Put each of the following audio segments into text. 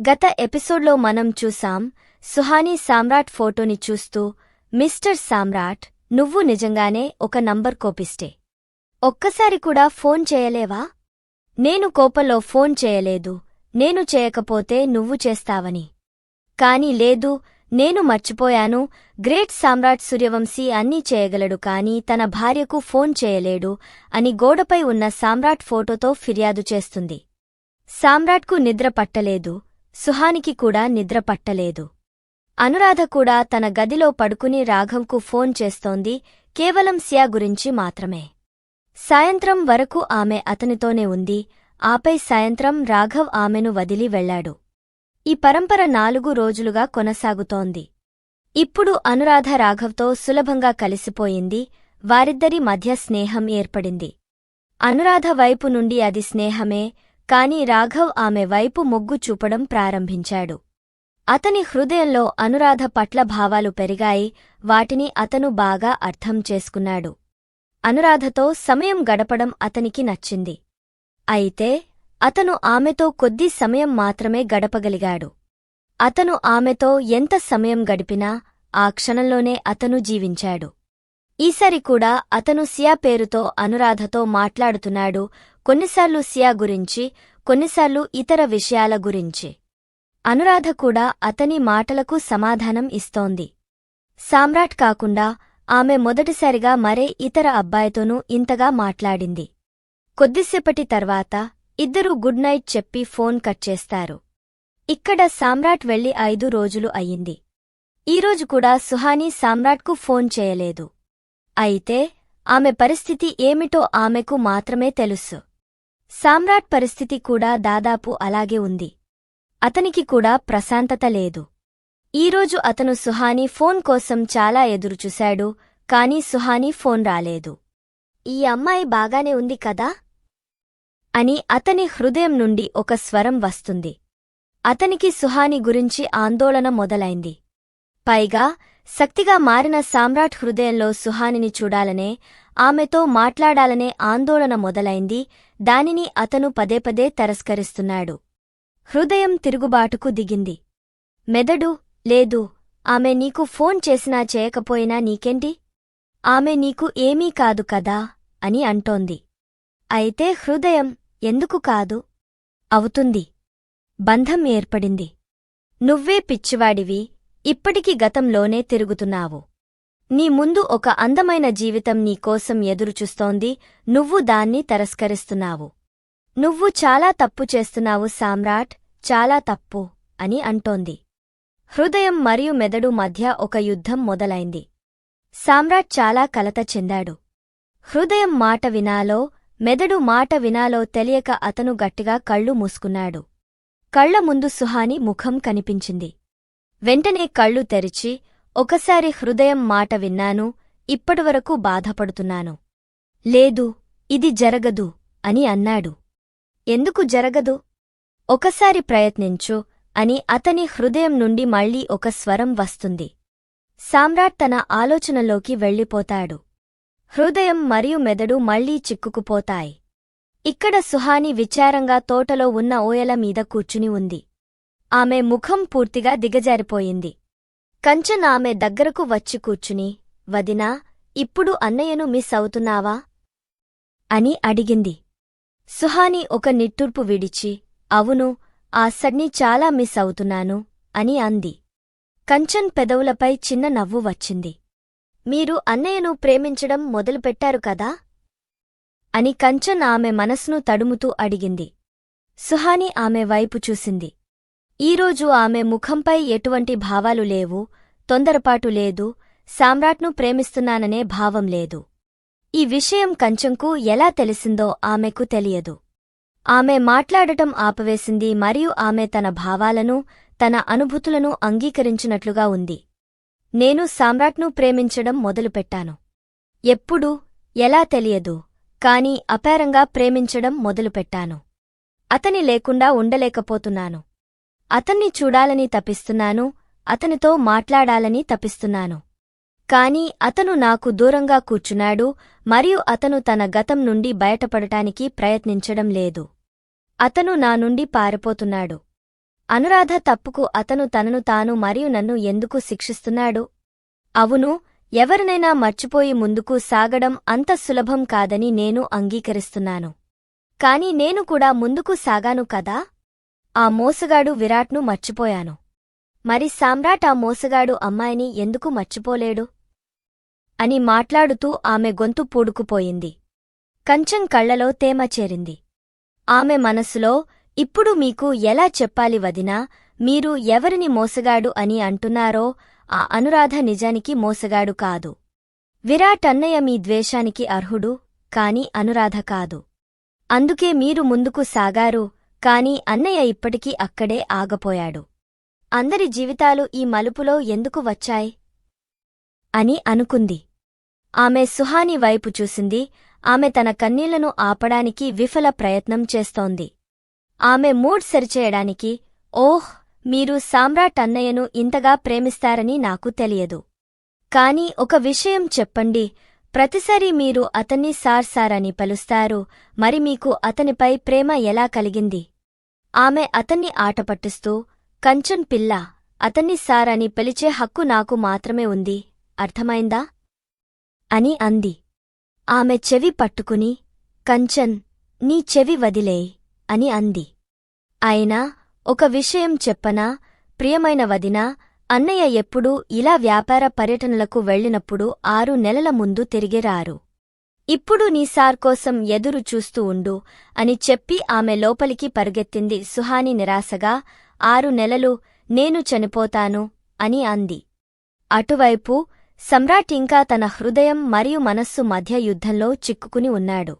గత ఎపిసోడ్లో మనం చూసాం సుహానీ సామ్రాట్ ఫోటోని చూస్తూ మిస్టర్ సామ్రాట్ నువ్వు నిజంగానే ఒక నంబర్ కోపిస్తే ఒక్కసారి కూడా ఫోన్ చేయలేవా? నేను కోపంలో ఫోన్ చేయలేదు నేను చేయకపోతే నువ్వు చేస్తావని. కాని లేదు నేను మర్చిపోయాను గ్రేట్ సామ్రాట్ సూర్యవంశీ అన్నీ చేయగలడు కాని తన భార్యకు ఫోన్ చేయలేడు అని గోడపై ఉన్న సామ్రాట్ ఫోటోతో ఫిర్యాదు చేస్తుంది. సామ్రాట్కు నిద్ర పట్టలేదు సుహానికి కూడా నిద్ర పట్టలేదు. అనురాధ కూడా తన గదిలో పడుకుని రాఘవ్కు ఫోన్ చేస్తోంది కేవలం సియా గురించి మాత్రమే. సాయంత్రం వరకు ఆమె అతనితోనే ఉంది ఆపై సాయంత్రం రాఘవ్ ఆమెను వదిలి వెళ్ళాడు ఈ పరంపర నాలుగు రోజులుగా కొనసాగుతోంది. ఇప్పుడు అనురాధ రాఘవ్తో సులభంగా కలిసిపోయింది వారిద్దరి మధ్య స్నేహం ఏర్పడింది. అనురాధ వైపు నుండి అది స్నేహమే కాని రాఘవ్ ఆమె వైపు మొగ్గు చూపడం ప్రారంభించాడు. అతని హృదయంలో అనురాధ పట్ల భావాలు పెరిగాయి వాటిని అతను బాగా అర్థం చేసుకున్నాడు. అనురాధతో సమయం గడపడం అతనికి నచ్చింది. అయితే అతను ఆమెతో కొద్ది సమయం మాత్రమే గడపగలిగాడు. అతను ఆమెతో ఎంత సమయం గడిపినా ఆ క్షణంలోనే అతను జీవించాడు. ఈసారి కూడా అతను సియా పేరుతో అనురాధతో మాట్లాడుతున్నాడు కొన్నిసార్లు సియా గురించి కొన్నిసార్లు ఇతర విషయాల గురించి. అనురాధ కూడా అతని మాటలకు సమాధానం ఇస్తోంది. సామ్రాట్ కాకుండా ఆమె మొదటిసారిగా మరే ఇతర అబ్బాయితోనూ ఇంతగా మాట్లాడింది. కొద్దిసేపటి తర్వాత ఇద్దరూ గుడ్ నైట్ చెప్పి ఫోన్ కట్ చేస్తారు. ఇక్కడ సామ్రాట్ వెళ్ళి ఐదు రోజులు అయ్యింది. ఈరోజు కూడా సుహానీ సామ్రాట్కు ఫోన్ చేయలేదు. అయితే ఆమె పరిస్థితి ఏమిటో ఆమెకు మాత్రమే తెలుసు. సామ్రాట్ పరిస్థితి కూడా దాదాపు అలాగే ఉంది. అతనికి కూడా ప్రశాంతత లేదు. ఈరోజు అతను సుహానీ ఫోన్ కోసం చాలా ఎదురుచూశాడు కాని సుహానీ ఫోన్ రాలేదు. ఈ అమ్మాయి బాగానే ఉంది కదా? అని అతని హృదయం నుండి ఒక స్వరం వస్తుంది. అతనికి సుహాని గురించి ఆందోళన మొదలైంది. పైగా శక్తిగా మారిన సామ్రాట్ హృదయంలో సుహానిని చూడాలనే ఆమెతో మాట్లాడాలనే ఆందోళన మొదలైంది. దానిని అతను పదే పదే తిరస్కరిస్తున్నాడు. హృదయం తిరుగుబాటుకు దిగింది. మెదడు లేదు ఆమె నీకు ఫోన్ చేసినా చేయకపోయినా నీకేంటి? ఆమె నీకు ఏమీ కాదు కదా? అని అంటోంది. అయితే హృదయం ఎందుకు కాదు? అవుతుంది. బంధం ఏర్పడింది. నువ్వే పిచ్చివాడివి ఇప్పటికి గతంలోనే తిరుగుతున్నావు. నీ ముందు ఒక అందమైన జీవితం నీకోసం ఎదురుచూస్తోంది. నువ్వు దాన్ని తిరస్కరిస్తున్నావు. నువ్వు చాలా తప్పు చేస్తున్నావు సామ్రాట్ చాలా తప్పు అని అంటోంది. హృదయం మరియు మెదడు మధ్య ఒక యుద్ధం మొదలైంది. సామ్రాట్ చాలా కలత చెందాడు. హృదయం మాట వినాలో మెదడు మాట వినాలో తెలియక అతను గట్టిగా కళ్ళు మూసుకున్నాడు. కళ్ళ ముందు సుహాని ముఖం కనిపించింది. వెంటనే కళ్ళు తెరిచి ఒకసారి హృదయం మాట విన్నాను ఇప్పటివరకు బాధపడుతున్నాను. లేదు ఇది జరగదు అని అన్నాడు. ఎందుకు జరగదు? ఒకసారి ప్రయత్నించు అని అతని హృదయం నుండి మళ్ళీ ఒక స్వరం వస్తుంది. సామ్రాట్ తన ఆలోచనలోకి వెళ్ళిపోతాడు. హృదయం మరియు మెదడు మళ్ళీ చిక్కుకుపోతాయి. ఇక్కడ సుహాని విచారంగా తోటలో ఉన్న ఓయల మీద కూర్చుని ఉంది. ఆమె ముఖం పూర్తిగా దిగజారిపోయింది. కంచన్ ఆమె దగ్గరకు వచ్చి కూర్చుని వదినా ఇప్పుడు అన్నయ్యను మిస్ అవుతున్నావా? అని అడిగింది. సుహాని ఒక నిట్టూర్పు విడిచి అవును ఆ సడ్ని చాలా మిస్ అవుతున్నాను అని అంది. కంచన్ పెదవులపై చిన్న నవ్వు వచ్చింది. మీరు అన్నయ్యను ప్రేమించడం మొదలుపెట్టారు కదా అని కంచన్ ఆమె మనసును తడుముతూ అడిగింది. సుహాని ఆమె వైపు చూసింది. ఈరోజు ఆమె ముఖంపై ఎటువంటి భావాలు లేవు తొందరపాటు లేదు సామ్రాట్ను ప్రేమిస్తున్నాననే భావం లేదు. ఈ విషయం కంచంకు ఎలా తెలిసిందో ఆమెకు తెలియదు. ఆమె మాట్లాడటం ఆపవేసింది మరియు ఆమె తన భావాలను తన అనుభూతులను అంగీకరించినట్లుగా ఉంది. నేను సామ్రాట్ను ప్రేమించడం మొదలుపెట్టాను. ఎప్పుడు ఎలా తెలియదు కాని అపారంగా ప్రేమించడం మొదలుపెట్టాను. అతని లేకుండా ఉండలేకపోతున్నాను. అతన్ని చూడాలని తపిస్తున్నాను అతనితో మాట్లాడాలని తపిస్తున్నాను కాని అతను నాకు దూరంగా కూర్చున్నాడు మరియు అతను తన గతం నుండి బయటపడటానికి ప్రయత్నించడం లేదు. అతను నా నుండి పారిపోతున్నాడు. అనురాధ తప్పుకు అతను తనను తాను మరియు నన్ను ఎందుకు శిక్షిస్తున్నాడు? అవును ఎవరినైనా మర్చిపోయి ముందుకు సాగడం అంత సులభం కాదని నేను అంగీకరిస్తున్నాను. కాని నేను కూడా ముందుకు సాగాను కదా? ఆ మోసగాడు విరాట్ను మర్చిపోయాను. మరి సామ్రాట్ ఆ మోసగాడు అమ్మాయిని ఎందుకు మర్చిపోలేడు? అని మాట్లాడుతూ ఆమె గొంతు పూడుకుపోయింది. కంచం కళ్ళలో తేమ చేరింది. ఆమె మనసులో ఇప్పుడు మీకు ఎలా చెప్పాలి వదినా? మీరు ఎవరిని మోసగాడు అని అంటున్నారో ఆ అనురాధ నిజానికి మోసగాడు కాదు. విరాట్ అన్నయ్య మీ ద్వేషానికి అర్హుడు కాని అనురాధ కాదు. అందుకే మీరు ముందుకు సాగారు కాని అన్నయ్య ఇప్పటికీ అక్కడే ఆగపోయాడు. అందరి జీవితాలు ఈ మలుపులో ఎందుకు వచ్చాయి? అని అనుకుంది. ఆమె సుహాని వైపు చూసింది. ఆమె తన కన్నీళ్ళను ఆపడానికి విఫల ప్రయత్నం చేస్తోంది. ఆమె మూడ్ సరిచేయడానికి ఓహ్ మీరు సామ్రాట్ అన్నయ్యను ఇంతగా ప్రేమిస్తారని నాకు తెలియదు. కాని ఒక విషయం చెప్పండి. ప్రతిసారి మీరు అతన్ని సార్ సార్ అని పలుస్తారు. మరి మీకు అతనిపై ప్రేమ ఎలా కలిగింది? ఆమె అతన్ని ఆటపట్టిస్తూ కంచన్ పిల్ల అతన్ని సార్ అని పిలిచే హక్కు నాకు మాత్రమే ఉంది. అర్థమైందా అని అంది. ఆమె చెవి పట్టుకుని కంచన్ నీ చెవి వదిలేయ్ అని అంది. అయినా ఒక విషయం చెప్పనా ప్రియమైన వదినా అన్నయ్య ఎప్పుడూ ఇలా వ్యాపార పర్యటనలకు వెళ్ళినప్పుడు ఆరు నెలల ముందు తిరిగిరారు ఇప్పుడు నీ సార్ కోసం ఎదురు చూస్తూ ఉండు అని చెప్పి ఆమె లోపలికి పరుగెత్తింది సుహాని నిరాశగా. ఆరు నెలలు నేను చనిపోతాను అని అంది. అటువైపు సమ్రాట్ ఇంకా తన హృదయం మరియు మనస్సు మధ్య యుద్ధంలో చిక్కుకుని ఉన్నాడు.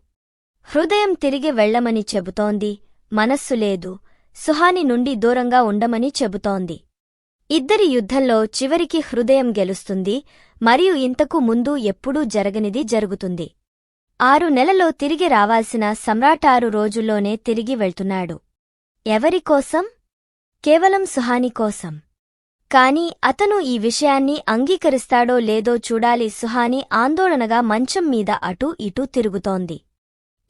హృదయం తిరిగి వెళ్ళమని చెబుతోంది మనస్సు లేదు. సుహాని నుండి దూరంగా ఉండమని చెబుతోంది. ఇద్దరి యుద్ధంలో చివరికి హృదయం గెలుస్తుంది మరియు ఇంతకు ముందు ఎప్పుడూ జరగనిది జరుగుతుంది. ఆరు నెలలో తిరిగి రావాల్సిన సమ్రాట్ ఆరు రోజుల్లోనే తిరిగి వెళ్తున్నాడు. ఎవరికోసం కేవలం సుహాని కోసం. కాని అతను ఈ విషయాన్ని అంగీకరిస్తాడో లేదో చూడాలి సుహాని ఆందోళనగా మంచం మీద అటూ ఇటూ తిరుగుతోంది.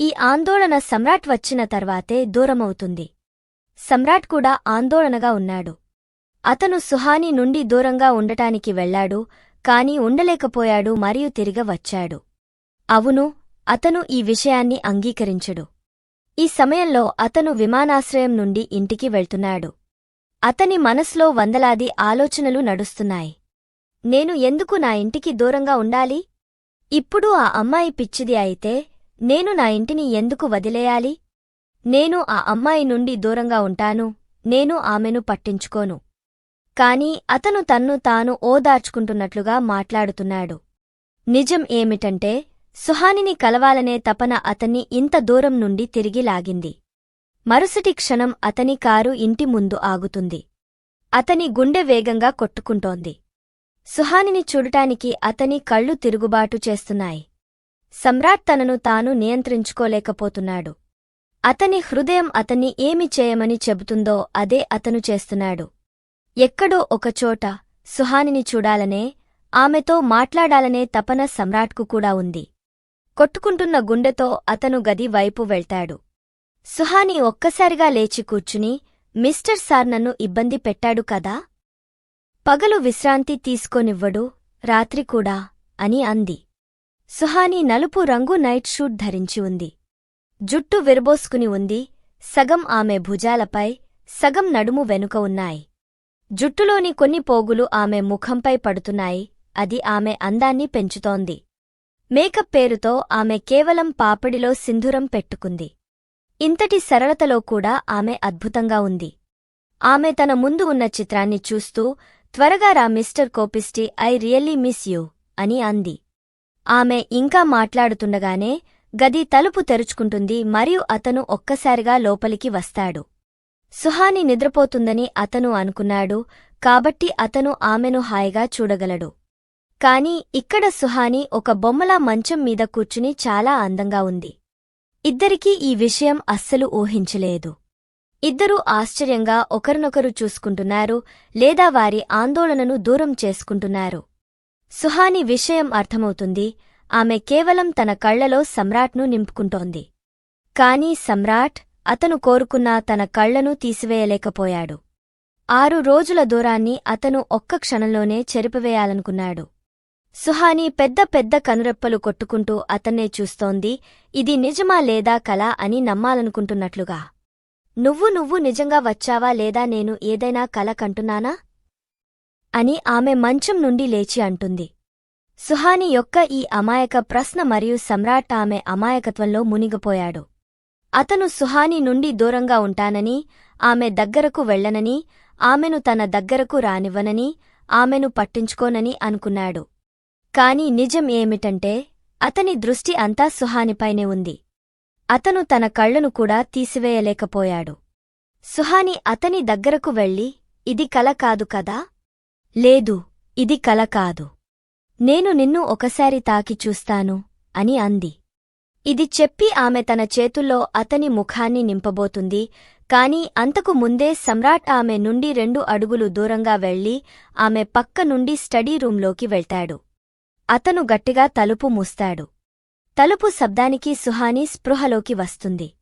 ఈ ఆందోళన సమ్రాట్ వచ్చిన తర్వాతే దూరమవుతుంది. సమ్రాట్ కూడా ఆందోళనగా ఉన్నాడు. అతను సుహాని నుండి దూరంగా ఉండటానికి వెళ్ళాడు కాని ఉండలేకపోయాడు మరియు తిరిగ వచ్చాడు. అవును అతను ఈ విషయాన్ని అంగీకరించడు. ఈ సమయంలో అతను విమానాశ్రయం నుండి ఇంటికి వెళ్తున్నాడు. అతని మనస్లో వందలాది ఆలోచనలు నడుస్తున్నాయి. నేను ఎందుకు నా ఇంటికి దూరంగా ఉండాలి? ఇప్పుడు ఆ అమ్మాయి పిచ్చిది అయితే నేను నా ఇంటిని ఎందుకు వదిలేయాలి? నేను ఆ అమ్మాయి నుండి దూరంగా ఉంటాను నేను ఆమెను పట్టించుకోను. కాని అతను తన్ను తాను ఓదార్చుకుంటున్నట్లుగా మాట్లాడుతున్నాడు. నిజం ఏమిటంటే సుహానిని కలవాలనే తపన అతన్ని ఇంత దూరం నుండి తిరిగి లాగింది. మరుసటి క్షణం అతని కారు ఇంటి ముందు ఆగుతుంది. అతని గుండె వేగంగా కొట్టుకుంటోంది. సుహానిని చూడటానికి అతని కళ్ళు తిరుగుబాటు చేస్తున్నాయి. సమ్రాట్ తనను తాను నియంత్రించుకోలేకపోతున్నాడు. అతని హృదయం అతన్ని ఏమి చేయమని చెబుతుందో అదే అతను చేస్తున్నాడు. ఎక్కడో ఒకచోట సుహానిని చూడాలనే ఆమెతో మాట్లాడాలనే తపన సమ్రాట్కు కూడా ఉంది. కొట్టుకుంటున్న గుండెతో అతను గది వైపు వెళ్తాడు. సుహాని ఒక్కసారిగా లేచి కూర్చుని మిస్టర్ సార్ నన్ను ఇబ్బంది పెట్టాడు కదా? పగలు విశ్రాంతి తీసుకోనివ్వడు రాత్రి కూడా అని అంది. సుహాని నలుపు రంగు నైట్ షూట్ ధరించి ఉంది. జుట్టు విరబోసుకుని ఉంది సగం ఆమె భుజాలపై సగం నడుము వెనుక ఉన్నాయి. జుట్టులోని కొన్ని పోగులు ఆమె ముఖంపై పడుతున్నాయి. అది ఆమె అందాన్ని పెంచుతోంది. మేకప్ పేరుతో ఆమె కేవలం పాపడిలో సింధూరం పెట్టుకుంది. ఇంతటి సరళతలో కూడా ఆమె అద్భుతంగా ఉంది. ఆమె తన ముందు ఉన్న చిత్రాన్ని చూస్తూ త్వరగా రా మిస్టర్ కోపిస్టి ఐ రియల్లీ మిస్ యూ అని అంది. ఆమె ఇంకా మాట్లాడుతుండగానే గది తలుపు తెరుచుకుంటుంది మరియు అతను ఒక్కసారిగా లోపలికి వస్తాడు. సుహాని నిద్రపోతుందని అతను అనుకున్నాడు కాబట్టి అతను ఆమెను హాయిగా చూడగలడు. కాని ఇక్కడ సుహాని ఒక బొమ్మలా మంచం మీద కూర్చుని చాలా అందంగా ఉంది. ఇద్దరికీ ఈ విషయం అస్సలు ఊహించలేదు. ఇద్దరూ ఆశ్చర్యంగా ఒకరినొకరు చూసుకుంటున్నారు లేదా వారి ఆందోళనను దూరం చేసుకుంటున్నారు. సుహాని విషయం అర్థమవుతుంది ఆమె కేవలం తన కళ్ళలో సమ్రాట్ను నింపుకుంటోంది. కాని సమ్రాట్ అతను కోరుకున్న తన కళ్ళను తీసివేయలేకపోయాడు. ఆరు రోజుల దూరాన్ని అతను ఒక్క క్షణంలోనే చెరిపివేయాలనుకున్నాడు. సుహాని పెద్ద పెద్ద కనురెప్పలు కొట్టుకుంటూ అతన్నే చూస్తోంది ఇది నిజమా లేదా కలా అని నమ్మాలనుకుంటున్నట్లుగా. నువ్వు నువ్వు నిజంగా వచ్చావా లేదా నేను ఏదైనా కల కంటున్నానా? అని ఆమె మంచం నుండి లేచి అంటుంది. సుహాని యొక్క ఈ అమాయక ప్రశ్న మరియు సమ్రాట్ ఆమె అమాయకత్వంలో మునిగిపోయాడు. అతను సుహాని నుండి దూరంగా ఉంటానని ఆమె దగ్గరకు వెళ్ళనని ఆమెను తన దగ్గరకు రానివ్వనని ఆమెను పట్టించుకోనని అనుకున్నాడు. కాని నిజం ఏమిటంటే అతని దృష్టి అంతా సుహానిపైనే ఉంది. అతను తన కళ్ళను కూడా తీసివేయలేకపోయాడు. సుహాని అతని దగ్గరకు వెళ్ళి ఇది కల కాదు కదా? లేదు ఇది కల కాదు. నేను నిన్ను ఒకసారి తాకి చూస్తాను అని అంది. ఇది చెప్పి ఆమె తన చేతుల్లో అతని ముఖాన్ని నింపబోతుంది. కాని అంతకు ముందే సమ్రాట్ ఆమె నుండి రెండు అడుగులు దూరంగా వెళ్ళి ఆమె పక్క నుండి స్టడీ రూంలోకి వెళ్తాడు. అతను గట్టిగా తలుపు మూస్తాడు. తలుపు శబ్దానికి సుహాని స్పృహలోకి వస్తుంది.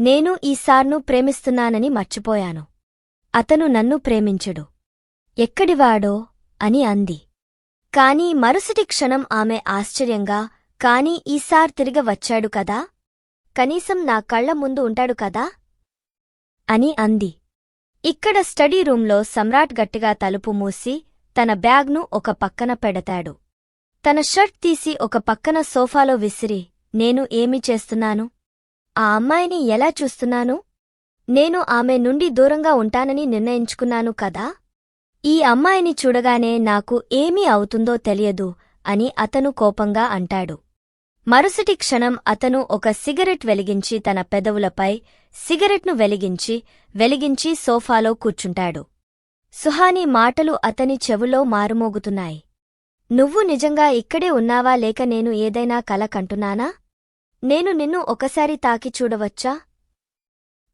నేను ఈసార్ను ప్రేమిస్తున్నానని మర్చిపోయాను. అతను నన్ను ప్రేమించడు. ఎక్కడివాడో అని అంది. కాని మరుసటి క్షణం ఆమె ఆశ్చర్యంగా కాని ఈసార్ తిరిగి వచ్చాడు కదా? కనీసం నా కళ్ళ ముందు ఉంటాడు కదా? అని అంది. ఇక్కడ స్టడీ రూంలో సమ్రాట్ గట్టిగా తలుపు మూసి తన బ్యాగ్ను ఒక పక్కన పెడతాడు. తన షర్ట్ తీసి ఒక పక్కన సోఫాలో విసిరి నేను ఏమి చేస్తున్నాను? ఆ అమ్మాయిని ఎలా చూస్తున్నాను? నేను ఆమె నుండి దూరంగా ఉంటానని నిర్ణయించుకున్నాను కదా? ఈ అమ్మాయిని చూడగానే నాకు ఏమీ అవుతుందో తెలియదు అని అతను కోపంగా అంటాడు. మరుసటి క్షణం అతను ఒక సిగరెట్ వెలిగించి తన పెదవులపై సిగరెట్ను వెలిగించి వెలిగించి సోఫాలో కూర్చుంటాడు. సుహాని మాటలు అతని చెవులో మారుమోగుతున్నాయి. నువ్వు నిజంగా ఇక్కడే ఉన్నావా లేక నేను ఏదైనా కల కంటున్నానా? నేను నిన్ను ఒకసారి తాకి చూడవచ్చా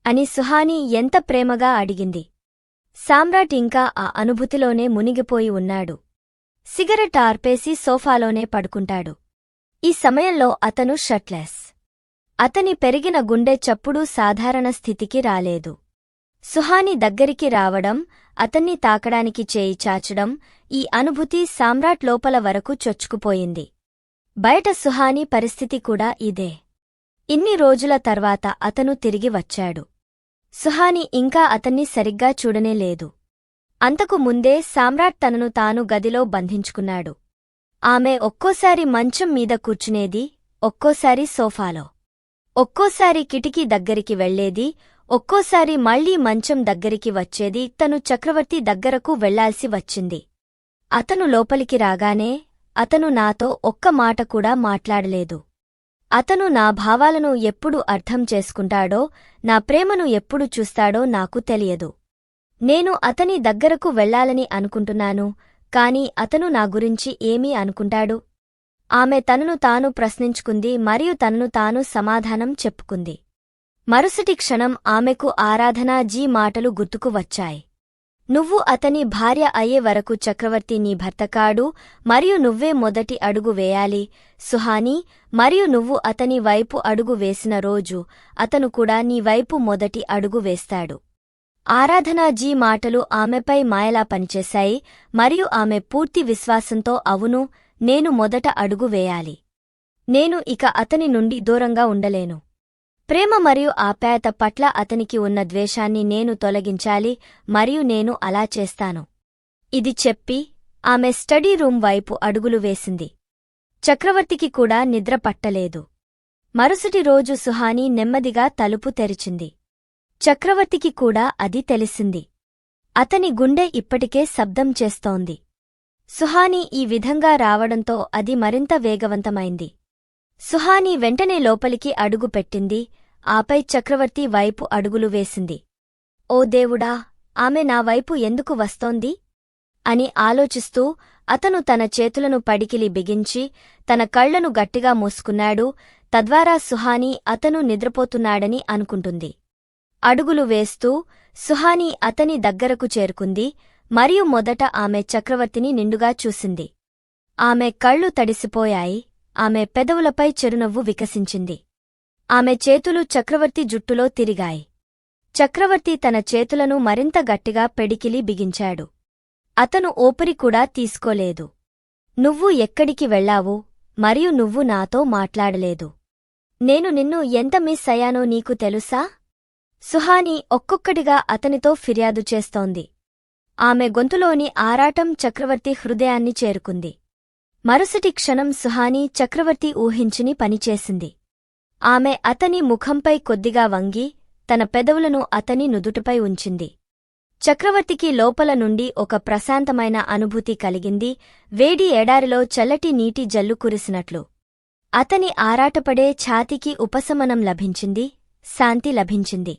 అని సుహాని ఎంత ప్రేమగా అడిగింది. సామ్రాట్ ఇంకా ఆ అనుభూతిలోనే మునిగిపోయి ఉన్నాడు. సిగరెట్ ఆర్పేసి సోఫాలోనే పడుకుంటాడు. ఈ సమయంలో అతను షర్ట్లెస్. అతని పెరిగిన గుండె చప్పుడు సాధారణ స్థితికి రాలేదు. సుహాని దగ్గరికి రావడం అతన్ని తాకడానికి చేయి చాచడం ఈ అనుభూతి సామ్రాట్ లోపల వరకు చొచ్చుకుపోయింది. బయట సుహాని పరిస్థితి కూడా ఇదే. ఇన్ని రోజుల తర్వాత అతను తిరిగి వచ్చాడు. సుహాని ఇంకా అతన్ని సరిగ్గా చూడనేలేదు అంతకు ముందే సామ్రాట్ తనను తాను గదిలో బంధించుకున్నాడు. ఆమె ఒక్కోసారి మంచం మీద కూర్చునేది ఒక్కోసారి సోఫాలో. ఒక్కోసారి కిటికీ దగ్గరికి వెళ్ళేది ఒక్కోసారి మళ్ళీ మంచం దగ్గరికి వచ్చేది తను చక్రవర్తి దగ్గరకు వెళ్ళాల్సి వచ్చింది. అతను లోపలికి రాగానే అతను నాతో ఒక్క మాట కూడా మాట్లాడలేదు. అతను నా భావాలను ఎప్పుడు అర్థం చేసుకుంటాడో నా ప్రేమను ఎప్పుడు చూస్తాడో నాకు తెలియదు. నేను అతని దగ్గరకు వెళ్ళాలని అనుకుంటున్నాను కాని అతను నా గురించి ఏమీ అనుకుంటాడు? ఆమె తనను తాను ప్రశ్నించుకుంది మరియు తనను తాను సమాధానం చెప్పుకుంది. మరుసటి క్షణం ఆమెకు ఆరాధనా జీ మాటలు గుర్తుకు వచ్చాయి. నువ్వు అతని భార్య అయ్యే వరకు చక్రవర్తి నీ భర్తకాడు మరియు నువ్వే మొదటి అడుగు వేయాలి సుహానీ మరియు నువ్వు అతని వైపు అడుగు వేసిన రోజు అతను కూడా నీ వైపు మొదటి అడుగు వేస్తాడు. ఆరాధనాజీ మాటలు ఆమెపై మాయలా పనిచేశాయి మరియు ఆమె పూర్తి విశ్వాసంతో అవును నేను మొదట అడుగు వేయాలి. నేను ఇక అతని నుండి దూరంగా ఉండలేను. ప్రేమ మరియు ఆప్యాయత పట్ల అతనికి ఉన్న ద్వేషాన్ని నేను తొలగించాలి మరియు నేను అలా చేస్తాను. ఇది చెప్పి ఆమె స్టడీ రూమ్ వైపు అడుగులు వేసింది. చక్రవర్తికి కూడా నిద్ర పట్టలేదు. మరుసటి రోజు సుహాని నెమ్మదిగా తలుపు తెరిచింది. చక్రవర్తికి కూడా అది తెలిసింది. అతని గుండె ఇప్పటికే శబ్దం చేస్తోంది. సుహాని ఈ విధంగా రావడంతో అది మరింత వేగవంతమైంది. సుహాని వెంటనే లోపలికి అడుగు పెట్టింది. ఆపై చక్రవర్తి వైపు అడుగులు వేసింది. ఓ దేవుడా ఆమె నా వైపు ఎందుకు వస్తోంది అని ఆలోచిస్తూ అతను తన చేతులను పడికిలి బిగించి తన కళ్ళను గట్టిగా మూసుకున్నాడు. తద్వారా సుహాని అతను నిద్రపోతున్నాడని అనుకుంటుంది. అడుగులు వేస్తూ సుహాని అతని దగ్గరకు చేరుకుంది. మరియు మొదట ఆమె చక్రవర్తిని నిండుగా చూసింది. ఆమె కళ్ళు తడిసిపోయాయి. ఆమె పెదవులపై చిరునవ్వు వికసించింది. ఆమె చేతులు చక్రవర్తి జుట్టులో తిరిగాయి. చక్రవర్తి తన చేతులను మరింత గట్టిగా పెడికిలి బిగించాడు. అతను ఓపిరి కూడా తీసుకోలేదు. నువ్వు ఎక్కడికి వెళ్ళావు? మరియు నువ్వు నాతో మాట్లాడలేదు. నేను నిన్ను ఎంత మిస్ అయ్యానో నీకు తెలుసా? సుహాని ఒక్కొక్కటిగా అతనితో ఫిర్యాదు చేస్తోంది. ఆమె గొంతులోని ఆరాటం చక్రవర్తి హృదయాన్ని చేరుకుంది. మరుసటి క్షణం సుహాని చక్రవర్తి ఊహించుని పనిచేసింది. ఆమె అతని ముఖంపై కొద్దిగా వంగి తన పెదవులను అతని నుదుటిపై ఉంచింది. చక్రవర్తికి లోపల నుండి ఒక ప్రశాంతమైన అనుభూతి కలిగింది. వేడి ఎడారిలో చల్లటి నీటి జల్లు కురిసినట్లు. అతని ఆరాటపడే ఛాతికి ఉపశమనం లభించింది శాంతి లభించింది.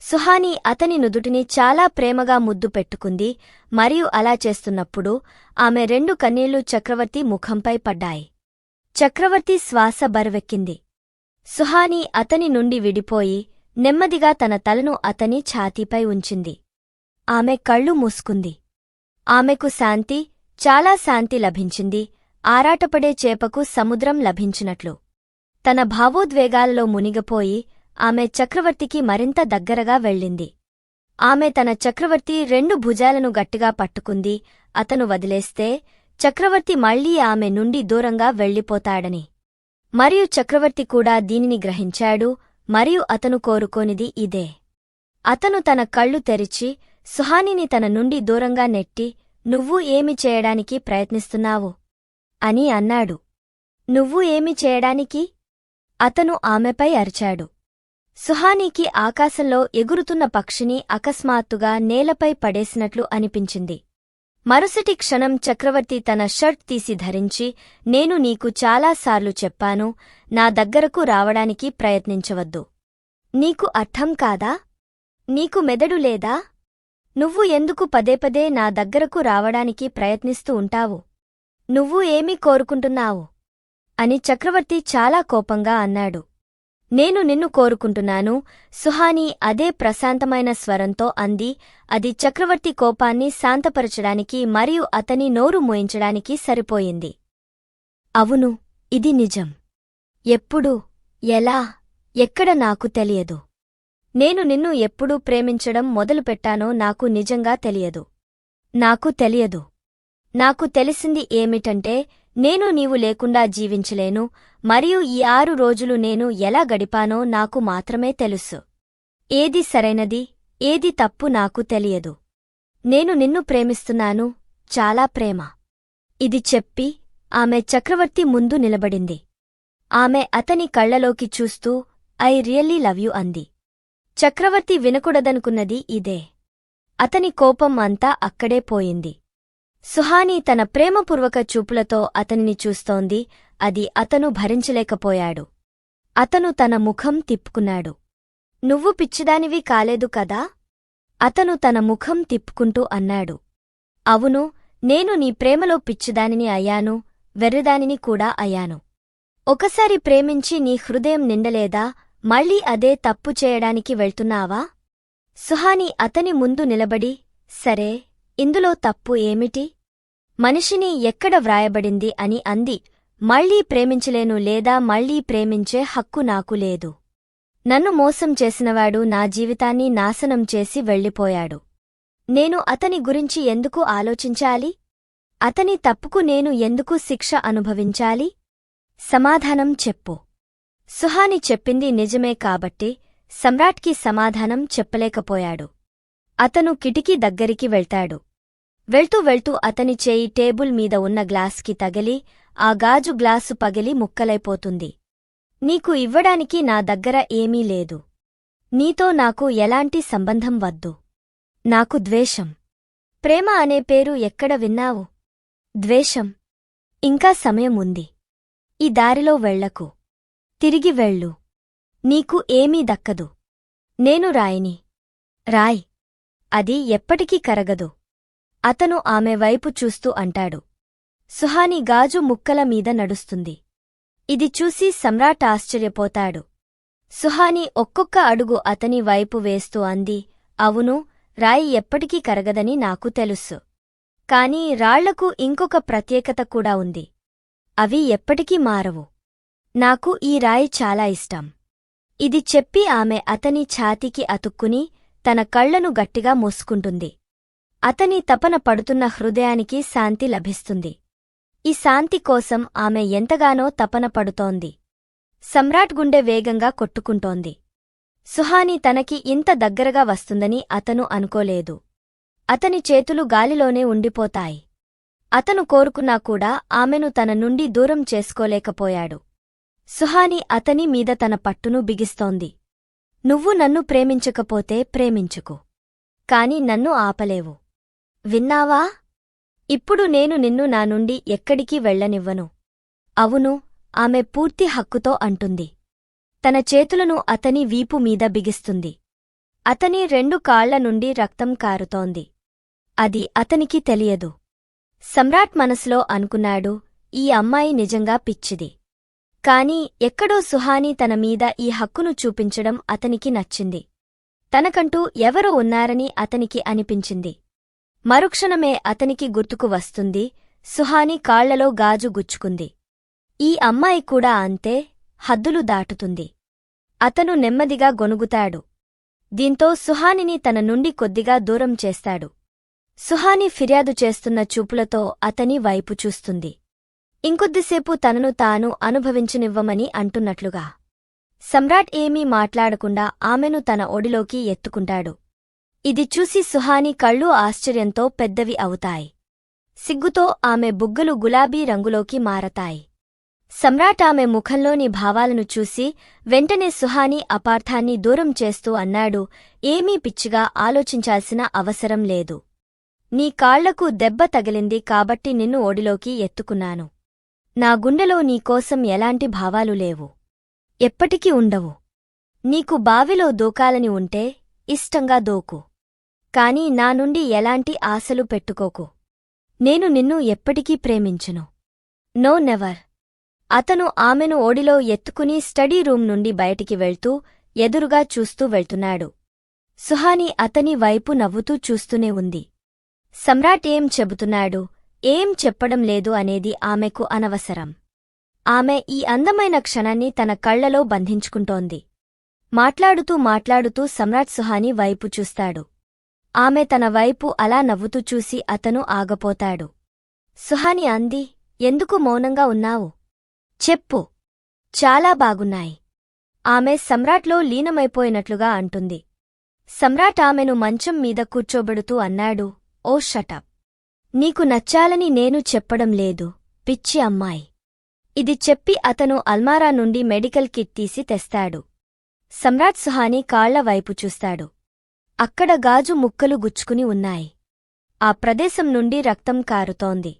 సుహాని అతని నుదుటిని చాలా ప్రేమగా ముద్దు పెట్టుకుంది మరియు అలా చేస్తున్నప్పుడు ఆమె రెండు కన్నీళ్ళు చక్రవర్తి ముఖంపై పడ్డాయి. చక్రవర్తి శ్వాస బరువెక్కింది. సుహాని అతని నుండి విడిపోయి నెమ్మదిగా తన తలను అతని ఛాతీపై ఉంచింది. ఆమె కళ్ళు మూసుకుంది. ఆమెకు శాంతి చాలా శాంతి లభించింది. ఆరాటపడే చేపకు సముద్రం లభించినట్లు. తన భావోద్వేగాలలో మునిగపోయి ఆమె చక్రవర్తికి మరింత దగ్గరగా వెళ్ళింది. ఆమె తన చక్రవర్తి రెండు భుజాలను గట్టిగా పట్టుకుంది. అతను వదిలేస్తే చక్రవర్తి మళ్ళీ ఆమె నుండి దూరంగా వెళ్ళిపోతాడని. మరియు చక్రవర్తి కూడా దీనిని గ్రహించాడు. మరియు అతను కోరుకోనిది ఇదే. అతను తన కళ్ళు తెరిచి సుహానిని తన నుండి దూరంగా నెట్టి నువ్వు ఏమి చేయడానికి ప్రయత్నిస్తున్నావు? అని అన్నాడు. నువ్వు ఏమి చేయడానికి? అతను ఆమెపై అరిచాడు. సుహానీకి ఆకాశంలో ఎగురుతున్న పక్షిని అకస్మాత్తుగా నేలపై పడేసినట్లు అనిపించింది. మరుసటి క్షణం చక్రవర్తి తన షర్ట్ తీసి ధరించి నేను నీకు చాలాసార్లు చెప్పాను నా దగ్గరకు రావడానికి ప్రయత్నించవద్దు. నీకు అర్థం కాదా? నీకు మెదడు లేదా? నువ్వు ఎందుకు పదేపదే నా దగ్గరకు రావడానికి ప్రయత్నిస్తూ ఉంటావు? నువ్వు ఏమీ కోరుకుంటున్నావు? అని చక్రవర్తి చాలా కోపంగా అన్నాడు. నేను నిన్ను కోరుకుంటున్నాను. సుహాని అదే ప్రశాంతమైన స్వరంతో అంది. అది చక్రవర్తి కోపాన్ని శాంతపరచడానికి మరియు అతని నోరు మోయించడానికి సరిపోయింది. అవును ఇది నిజం. ఎప్పుడు ఎలా ఎక్కడ నాకు తెలియదు. నేను నిన్ను ఎప్పుడు ప్రేమించడం మొదలుపెట్టానో నాకు నిజంగా తెలియదు. నాకు తెలియదు. నాకు తెలిసింది ఏమిటంటే నేను నీవు లేకుండా జీవించలేను మరియు ఈ ఆరు రోజులు నేను ఎలా గడిపానో నాకు మాత్రమే తెలుసు. ఏది సరైనది ఏది తప్పు నాకు తెలియదు. నేను నిన్ను ప్రేమిస్తున్నాను చాలా ప్రేమ. ఇది చెప్పి ఆమె చక్రవర్తి ముందు నిలబడింది. ఆమె అతని కళ్ళలోకి చూస్తూ ఐ రియల్లీ లవ్ యు అంది. చక్రవర్తి వినకూడదనుకున్నది ఇదే. అతని కోపం అంతా అక్కడే పోయింది. సుహాని తన ప్రేమపూర్వక చూపులతో అతనిని చూస్తోంది. అది అతను భరించలేకపోయాడు. అతను తన ముఖం తిప్పుకున్నాడు. నువ్వు పిచ్చిదానివి కాలేదు కదా అతను తన ముఖం తిప్పుకుంటూ అన్నాడు. అవును నేను నీ ప్రేమలో పిచ్చిదానిని అయ్యాను వెర్రిదానిని కూడా అయ్యాను. ఒకసారి ప్రేమించి నీ హృదయం నిండలేదా? మళ్ళీ అదే తప్పు చేయడానికి వెళ్తున్నావా సుహాని అతని ముందు నిలబడి సరే ఇందులో తప్పు ఏమిటి? మనిషిని ఎక్కడ వ్రాయబడింది అని అంది మళ్ళీ ప్రేమించలేను లేదా మళ్ళీ ప్రేమించే హక్కు నాకు లేదు. నన్ను మోసం చేసినవాడు నా జీవితాన్ని నాశనం చేసి వెళ్ళిపోయాడు. నేను అతని గురించి ఎందుకు ఆలోచించాలి? అతని తప్పుకు నేను ఎందుకు శిక్ష అనుభవించాలి? సమాధానం చెప్పు. సుహాని చెప్పింది నిజమే కాబట్టి సమ్రాట్కి సమాధానం చెప్పలేకపోయాడు. అతను కిటికీ దగ్గరికి వెళ్తాడు. వెళ్తూ వెళ్తూ అతని చేయి టేబుల్ మీద ఉన్న గ్లాస్కి తగిలి ఆ గాజు గ్లాసు పగిలి ముక్కలైపోతుంది. నీకు ఇవ్వడానికి నా దగ్గర ఏమీ లేదు. నీతో నాకు ఎలాంటి సంబంధం వద్దు. నాకు ద్వేషం. ప్రేమ అనే పేరు ఎక్కడ విన్నావు? ద్వేషం. ఇంకా సమయం ఉంది. ఈ దారిలో వెళ్ళకు. తిరిగి వెళ్ళు. నీకు ఏమీ దక్కదు. నేను రాయిని. రాయ్. అది ఎప్పటికీ కరగదు. అతను ఆమె వైపు చూస్తూ అంటాడు. సుహాని గాజు ముక్కల మీద నడుస్తుంది. ఇది చూసి సమ్రాట్ ఆశ్చర్యపోతాడు. సుహాని ఒక్కొక్క అడుగు అతని వైపు వేస్తూ అంది అవును రాయి ఎప్పటికీ కరగదని నాకు తెలుసు. కాని రాళ్ళకు ఇంకొక ప్రత్యేకత కూడా ఉంది. అవి ఎప్పటికీ మారవు. నాకు ఈ రాయి చాలా ఇష్టం. ఇది చెప్పి ఆమె అతని ఛాతీకి అతుక్కుని తన కళ్ళను గట్టిగా మోసుకుంటుంది. అతని తపన పడుతున్న హృదయానికి శాంతి లభిస్తుంది. ఈ శాంతి కోసం ఆమె ఎంతగానో తపన పడుతోంది. సమ్రాట్ గుండె వేగంగా కొట్టుకుంటోంది. సుహాని తనకి ఇంత దగ్గరగా వస్తుందని అతను అనుకోలేదు. అతని చేతులు గాలిలోనే ఉండిపోతాయి. అతను కోరుకున్నా కూడా ఆమెను తన నుండి దూరం చేసుకోలేకపోయాడు. సుహాని అతని మీద తన పట్టును బిగిస్తోంది. నువ్వు నన్ను ప్రేమించకపోతే ప్రేమించుకు. కాని నన్ను ఆపలేవు. విన్నావా? ఇప్పుడు నేను నిన్ను నా నుండి ఎక్కడికి వెళ్ళనివ్వను. అవును ఆమె పూర్తి హక్కుతో అంటుంది. తన చేతులను అతని వీపు మీద బిగిస్తుంది. అతని రెండు కాళ్ళ నుండి రక్తం కారుతోంది. అది అతనికి తెలియదు. సమ్రాట్ మనసులో అనుకున్నాడు ఈ అమ్మాయి నిజంగా పిచ్చిది. కాని ఎక్కడో సుహాని తన మీద ఈ హక్కును చూపించడం అతనికి నచ్చింది. తనకంటూ ఎవరో ఉన్నారని అతనికి అనిపించింది. మరుక్షణమే అతనికి గుర్తుకు వస్తుంది. సుహాని కాళ్ళలో గాజు గుచ్చుకుంది. ఈ అమ్మాయి కూడా అంతే హద్దులు దాటుతుంది. అతను నెమ్మదిగా గొనుగుతాడు దీంతో సుహానిని తన నుండి కొద్దిగా దూరం చేస్తాడు. సుహాని ఫిర్యాదు చేస్తున్న చూపులతో అతని వైపు చూస్తుంది. ఇంకొద్దిసేపు తనను తాను అనుభవించనివ్వమని అంటున్నట్లుగా. సమ్రాట్ ఏమీ మాట్లాడకుండా ఆమెను తన ఒడిలోకి ఎత్తుకుంటాడు. ఇది చూసి సుహాని కళ్ళు ఆశ్చర్యంతో పెద్దవి అవుతాయి. సిగ్గుతో ఆమె బుగ్గలు గులాబీ రంగులోకి మారతాయి. సమ్రాట్ ఆమె ముఖంలోని భావాలను చూసి వెంటనే సుహాని అపార్థాన్ని దూరం చేస్తూ అన్నాడు ఏమీ పిచ్చిగా ఆలోచించాల్సిన అవసరం లేదు. నీ కాళ్ళకు దెబ్బ తగిలింది కాబట్టి నిన్ను ఒడిలోకి ఎత్తుకున్నాను. నా గుండెలో నీకోసం ఎలాంటి భావాలు లేవు. ఎప్పటికీ ఉండవు. నీకు బావిలో దూకాలని ఉంటే ఇష్టంగా దూకు. కాని నా నుండి ఎలాంటి ఆశలు పెట్టుకోకు. నేను నిన్ను ఎప్పటికీ ప్రేమించును. No never. అతను ఆమెను ఓడిలో ఎత్తుకుని స్టడీ రూం నుండి బయటికి వెళ్తూ ఎదురుగా చూస్తూ వెళ్తున్నాడు. సుహాని అతని వైపు నవ్వుతూ చూస్తూనే ఉంది. సమ్రాట్ ఏం చెబుతున్నాడు ఏం చెప్పడం లేదు అనేది ఆమెకు అనవసరం. ఆమె ఈ అందమైన క్షణాన్ని తన కళ్ళలో బంధించుకుంటోంది. మాట్లాడుతూ మాట్లాడుతూ సమ్రాట్ సుహాని వైపు చూస్తాడు. ఆమె తన వైపు అలా నవ్వుతూ చూసి అతను ఆగపోతాడు. సుహాని అంది ఎందుకు మౌనంగా ఉన్నావు? చెప్పు. చాలా బాగున్నాయి. ఆమె సమ్రాట్లో లీనమైపోయినట్లుగా అంటుంది. సమ్రాట్ ఆమెను మంచం మీద కూర్చోబెడుతూ అన్నాడు ఓ షటప్ నీకు నచ్చాలని నేను చెప్పడం లేదు పిచ్చి అమ్మాయి. ఇది చెప్పి అతను అల్మారా నుండి మెడికల్ కిట్ తీసి తెస్తాడు. సమ్రాట్ సుహాని కాళ్ళ వైపు చూస్తాడు. అక్కడ గాజు ముక్కలు గుచ్చుకుని ఉన్నాయి. ఆ ప్రదేశం నుండి రక్తం కారుతోంది.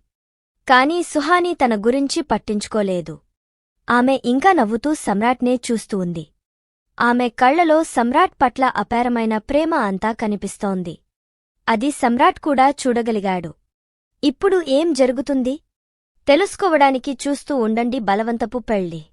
కాని సుహాని తన గురించి పట్టించుకోలేదు. ఆమె ఇంకా నవ్వుతూ సమ్రాట్నే చూస్తూ ఉంది. ఆమె కళ్ళలో సమ్రాట్ పట్ల అపారమైన ప్రేమ అంతా కనిపిస్తోంది. అది సమ్రాట్ కూడా చూడగలిగాడు. ఇప్పుడు ఏం జరుగుతుంది? తెలుసుకోవడానికి చూస్తూ ఉండండి బలవంతపు పెళ్ళి